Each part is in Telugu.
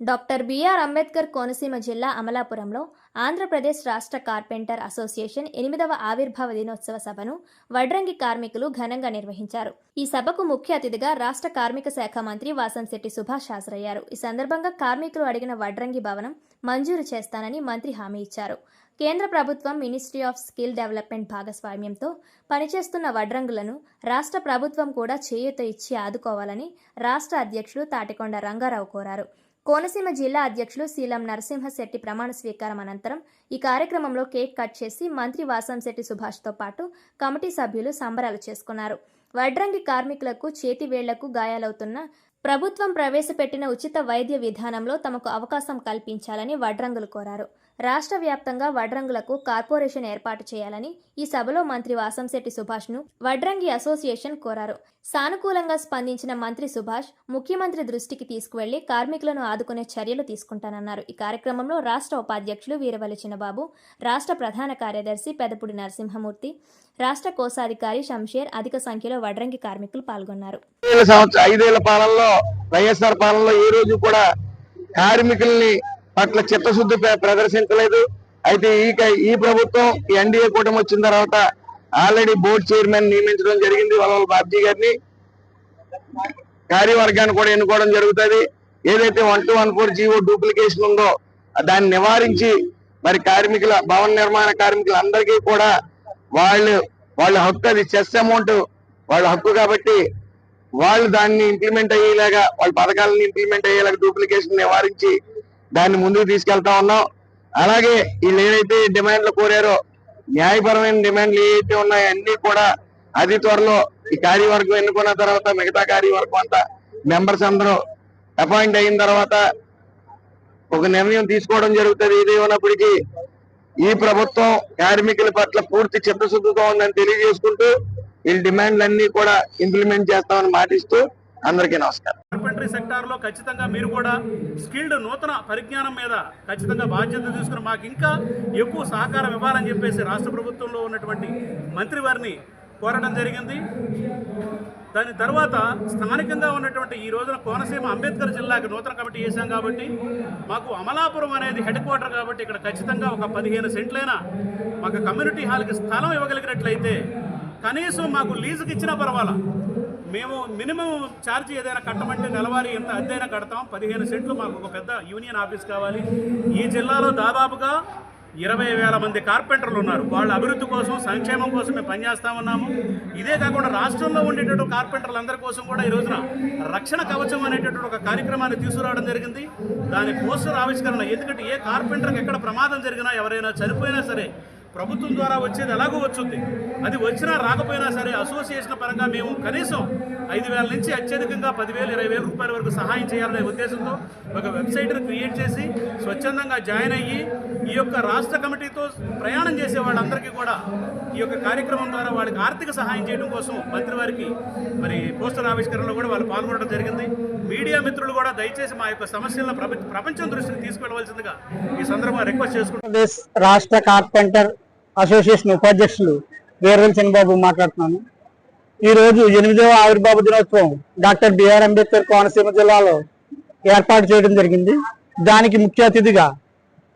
డాక్టర్ బిఆర్ అంబేద్కర్ కోనసీమ జిల్లా అమలాపురంలో ఆంధ్రప్రదేశ్ రాష్ట్ర కార్పెంటర్ అసోసియేషన్ ఎనిమిదవ ఆవిర్భావ దినోత్సవ సభను వడ్రంగి కార్మికులు ఘనంగా నిర్వహించారు. ఈ సభకు ముఖ్య అతిథిగా రాష్ట్ర కార్మిక శాఖ మంత్రి వాసంశెట్టి సుభాష్ హాజరయ్యారు. ఈ సందర్భంగా కార్మికులు అడిగిన వడ్రంగి భవనం మంజూరు చేస్తానని మంత్రి హామీ ఇచ్చారు. కేంద్ర ప్రభుత్వం మినిస్ట్రీ ఆఫ్ స్కిల్ డెవలప్మెంట్ భాగస్వామ్యంతో పనిచేస్తున్న వడ్రంగులను రాష్ట్ర ప్రభుత్వం కూడా చేయూత ఇచ్చి ఆదుకోవాలని రాష్ట్ర అధ్యక్షులు తాటికొండ రంగారావు కోరారు. కోనసీమ జిల్లా అధ్యక్షులు శీలం నరసింహశెట్టి ప్రమాణ స్వీకారం అనంతరం ఈ కార్యక్రమంలో కేక్ కట్ చేసి మంత్రి వాసంశెట్టి సుభాష్తో పాటు కమిటీ సభ్యులు సంబరాలు చేసుకున్నారు. వడ్రంగి కార్మికులకు చేతి వేళ్ళకు గాయాలవుతున్న ప్రభుత్వం ప్రవేశపెట్టిన ఉచిత వైద్య విధానంలో తమకు అవకాశం కల్పించాలని వడ్రంగులు కోరారు. రాష్ట్ర వ్యాప్తంగా వడ్రంగులకు కార్పొరేషన్ ఏర్పాటు చేయాలని ఈ సభలో మంత్రి వాసంశెట్టి సుభాష్ను వడ్రంగి అసోసియేషన్ కోరారు. సానుకూలంగా స్పందించిన మంత్రి సుభాష్ ముఖ్యమంత్రి దృష్టికి తీసుకువెళ్ళి కార్మికులను ఆదుకునే చర్యలు తీసుకుంటానన్నారు. ఈ కార్యక్రమంలో రాష్ట్ర ఉపాధ్యక్షులు వీరవల్లి చిన్నబాబు రాష్ట్ర ప్రధాన కార్యదర్శి పెదపుడి నరసింహమూర్తి రాష్ట్ర కోశాధికారి షంషేర్ అధిక సంఖ్యలో వడ్రంగి కార్మికులు పాల్గొన్నారు. ఐదేళ్ళ పాలనలో వైఎస్ఆర్ పాలనలో ఈ రోజు కూడా కార్మికుల్ని పట్ల చిత్తశుద్ధి ప్రదర్శించలేదు. అయితే ఈ ఈ ప్రభుత్వం ఈ ఎన్డీఏ కూటమి వచ్చిన తర్వాత ఆల్రెడీ బోర్డు చైర్మన్ నియమించడం జరిగింది వాళ్ళ బాబ్జీ గారిని. కార్యవర్గాన్ని కూడా ఎన్నుకోవడం జరుగుతుంది. ఏదైతే one two one four GO duplication ఉందో దాన్ని నివారించి మరి కార్మికుల భవన నిర్మాణ కార్మికులందరికీ కూడా వాళ్ళు వాళ్ళ హక్కు అది చెస్ అమౌంట్ వాళ్ళ హక్కు కాబట్టి వాళ్ళు దాన్ని ఇంప్లిమెంట్ అయ్యేలాగా వాళ్ళ పథకాలను ఇంప్లిమెంట్ అయ్యేలాగా డూప్లికేషన్ నివారించి దాన్ని ముందుకు తీసుకెళ్తా ఉన్నాం. అలాగే వీళ్ళు ఏదైతే డిమాండ్లు కోరారో న్యాయపరమైన డిమాండ్లు ఏవైతే ఉన్నాయో అన్ని కూడా అతి త్వరలో ఈ కార్యవర్గం ఎన్నుకున్న తర్వాత మిగతా కార్యవర్గం అంతా మెంబర్స్ అందరూ అపాయింట్ అయిన తర్వాత ఒక నిర్ణయం తీసుకోవడం జరుగుతుంది. ఏదేమన్నప్పటికీ ఈ ప్రభుత్వం కార్మికుల పట్ల పూర్తి చిత్తశుద్ధితో ఉందని తెలియజేసుకుంటూ వీళ్ళ డిమాండ్లన్నీ కూడా ఇంప్లిమెంట్ చేస్తామని మాటిస్తూ అందరికీ నమస్కారం. కార్పెంటరీ సెక్టార్లో ఖచ్చితంగా మీరు కూడా స్కిల్డ్ నూతన పరిజ్ఞానం మీద ఖచ్చితంగా బాధ్యత తీసుకుని మాకు ఇంకా ఎక్కువ సహకారం ఇవ్వాలని చెప్పేసి రాష్ట్ర ప్రభుత్వంలో ఉన్నటువంటి మంత్రి వారిని కోరడం జరిగింది. దాని తర్వాత స్థానికంగా ఉన్నటువంటి ఈ రోజున కోనసీమ అంబేద్కర్ జిల్లాకి నూతన కమిటీ చేశాం కాబట్టి మాకు అమలాపురం అనేది హెడ్ క్వార్టర్ కాబట్టి ఇక్కడ ఖచ్చితంగా ఒక పదిహేను సెంట్లైనా మాకు కమ్యూనిటీ హాల్కి స్థలం ఇవ్వగలిగినట్లయితే కనీసం మాకు లీజుకి ఇచ్చినా పర్వాలా. మేము మినిమం ఛార్జ్ ఏదైనా కట్టమంటే నెలవారీ ఎంత అద్దెైనా కడతాం. పదిహేను సెంట్లు మాకు ఒక పెద్ద యూనియన్ ఆఫీస్ కావాలి. ఈ జిల్లాలో దాదాపుగా ఇరవై వేల మంది కార్పెంటర్లు ఉన్నారు. వాళ్ళ అభివృద్ధి కోసం సంక్షేమం కోసం మేము పనిచేస్తామన్నాము ఇదే కాకుండా రాష్ట్రంలో ఉండేటటువంటి కార్పెంటర్లందరి కోసం కూడా ఈ రోజున రక్షణ కవచం అనేటటువంటి ఒక కార్యక్రమాన్ని తీసుకురావడం జరిగింది. దాని పోస్టర్ ఆవిష్కరణ ఎందుకంటే ఏ కార్పెంటర్కి ఎక్కడ ప్రమాదం జరిగినా ఎవరైనా చనిపోయినా సరే ప్రభుత్వం ద్వారా వచ్చేది ఎలాగో వచ్చింది అది వచ్చినా రాకపోయినా సరే అసోసియేషన్ పరంగా మేము కనీసం ఐదు వేల నుంచి అత్యధికంగా పదివేలు ఇరవై వేల రూపాయల వరకు సహాయం చేయాలనే ఉద్దేశంతో ఒక వెబ్సైట్ను క్రియేట్ చేసి స్వచ్ఛందంగా జాయిన్ అయ్యి ఈ యొక్క రాష్ట్ర కమిటీతో ప్రయాణం చేసే వాళ్ళందరికీ కూడా ఈ యొక్క కార్యక్రమం ద్వారా వాళ్ళకి ఆర్థిక సహాయం చేయడం కోసం మంత్రివారికి మరి పోస్టర్ ఆవిష్కరణలో కూడా వాళ్ళు పాల్గొనడం జరిగింది. మీడియా మిత్రులు కూడా దయచేసి మా యొక్క సమస్యలను ప్రపంచం దృష్టిని తీసుకెళ్ళవలసిందిగా ఈ సందర్భంగా రిక్వెస్ట్ చేసుకుంటున్నాం. రాష్ట్ర కార్పెంటర్ అసోసియేషన్ ఉపాధ్యక్షులు వీరవల్ చంద్రబాబు మాట్లాడుతున్నాను. ఈ రోజు ఎనిమిదవ ఆవిర్భావ దినోత్సవం డాక్టర్ బిఆర్ అంబేద్కర్ కోనసీమ జిల్లాలో ఏర్పాటు చేయడం జరిగింది. దానికి ముఖ్య అతిథిగా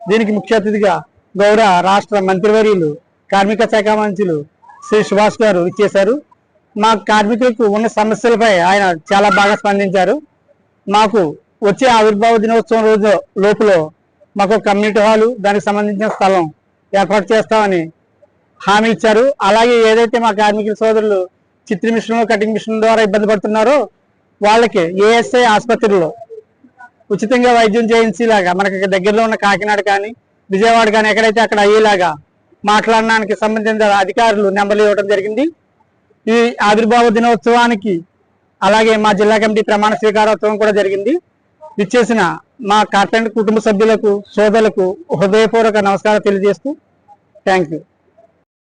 దీనికి ముఖ్య అతిథిగా గౌరవ రాష్ట్ర మంత్రివర్యులు కార్మిక శాఖ మంత్రులు శ్రీ సుభాష్ గారు ఇచ్చేశారు మా కార్మికులకు ఉన్న సమస్యలపై ఆయన చాలా బాగా స్పందించారు. మాకు వచ్చే ఆవిర్భావ దినోత్సవం రోజు లోపులో మాకు కమ్యూనిటీ హాలు దానికి సంబంధించిన స్థలం ఏర్పాటు చేస్తామని హామీ ఇచ్చారు. అలాగే ఏదైతే మా కార్మికుల సోదరులు చిత్ర మిషన్ కటింగ్ మిషన్ ద్వారా ఇబ్బంది పడుతున్నారో వాళ్ళకి ఏఎస్ఐ ఆసుపత్రిలో ఉచితంగా వైద్యం చేయించేలాగా మనకి దగ్గరలో ఉన్న కాకినాడ కానీ విజయవాడ కానీ ఎక్కడైతే అక్కడ అయ్యేలాగా మాట్లాడడానికి సంబంధించిన అధికారులు నెంబర్లు ఇవ్వడం జరిగింది. ఈ ఆవిర్భావ దినోత్సవానికి అలాగే మా జిల్లా కమిటీ ప్రమాణ స్వీకారోత్సవం కూడా జరిగింది. ఇచ్చేసిన మా కార్పెంటర్ కుటుంబ సభ్యులకు సోదరులకు హృదయపూర్వక నమస్కారం తెలియజేస్తూ థ్యాంక్ యూ.